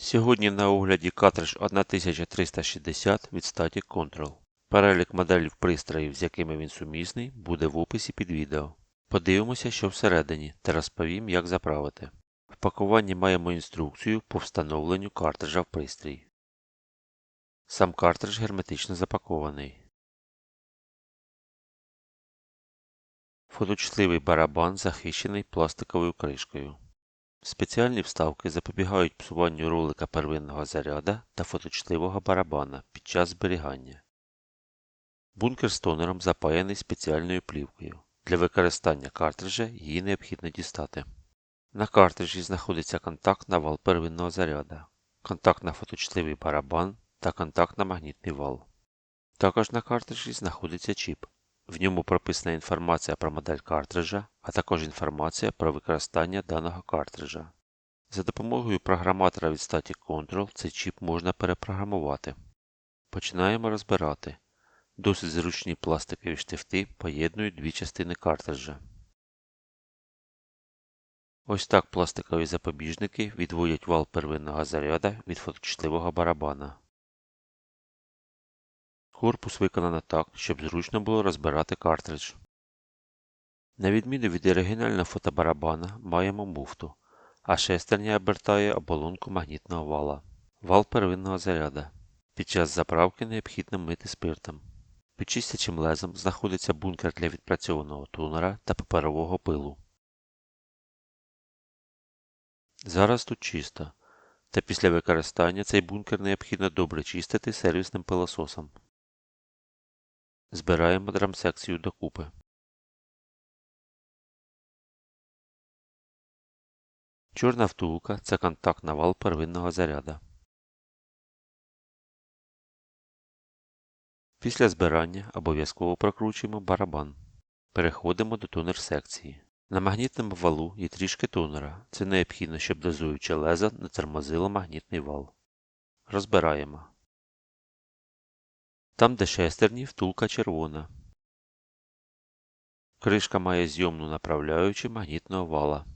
Сьогодні на огляді картридж 1360 від Static Control. Перелік моделів пристроїв, з якими він сумісний, буде в описі під відео. Подивимося, що всередині, та розповім, як заправити. В пакуванні маємо інструкцію по встановленню картриджа в пристрій. Сам картридж герметично запакований. Фоточутливий барабан захищений пластиковою кришкою. Спеціальні вставки запобігають псуванню ролика первинного заряда та фоточутливого барабана під час зберігання. Бункер з тонером запаяний спеціальною плівкою. Для використання картриджа її необхідно дістати. На картриджі знаходиться контакт на вал первинного заряда, контакт на фоточутливий барабан та контакт на магнітний вал. Також на картриджі знаходиться чіп. В ньому прописана інформація про модель картриджа, а також інформація про використання даного картриджа. За допомогою програматора від Static Control цей чіп можна перепрограмувати. Починаємо розбирати. Досить зручні пластикові штифти поєднують дві частини картриджа. Ось так пластикові запобіжники відводять вал первинного заряда від фоточутливого барабана. Корпус виконано так, щоб зручно було розбирати картридж. На відміну від оригінального фотобарабана маємо муфту, а шестерня обертає оболонку магнітного вала. Вал первинного заряда. Під час заправки необхідно мити спиртом. Під чистячим лезом знаходиться бункер для відпрацьованого тунера та паперового пилу. Зараз тут чисто, та після використання цей бункер необхідно добре чистити сервісним пилососом. Збираємо драмсекцію докупи. Чорна втулка це контакт на вал первинного заряда. Після збирання обов'язково прокручуємо барабан. Переходимо до тонер секції. На магнітному валу є трішки тонера. Це необхідно, щоб дозуюче лезо не тормозило магнітний вал. Розбираємо. Там, де шестерні, втулка червона. Кришка має зйомну направляючу магнітного вала.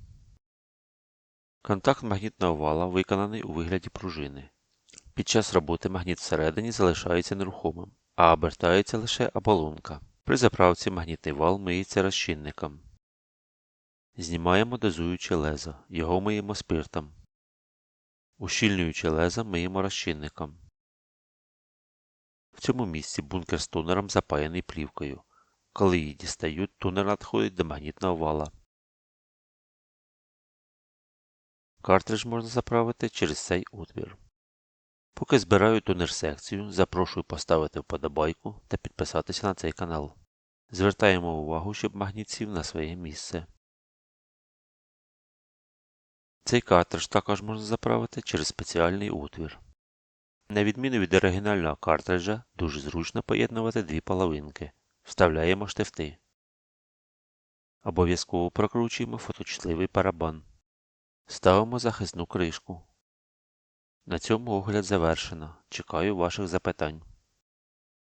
Контакт магнітного вала виконаний у вигляді пружини. Під час роботи магніт всередині залишається нерухомим, а обертається лише оболонка. При заправці магнітний вал миється розчинником. Знімаємо дозуюче лезо, його миємо спиртом. Ущільнююче лезо миємо розчинником. Цьому місці бункер з тунером запаяний плівкою. Коли її дістають, тунер надходить до магнітного вала. Картридж можна заправити через цей отвір. Поки збираю тунер секцію, запрошую поставити вподобайку та підписатися на цей канал. Звертаємо увагу, щоб магніт сів на своє місце. Цей картридж також можна заправити через спеціальний отвір. На відміну від оригінального картриджа, дуже зручно поєднувати дві половинки. Вставляємо штифти. Обов'язково прокручуємо фоточутливий парабан. Ставимо захисну кришку. На цьому огляд завершено. Чекаю ваших запитань.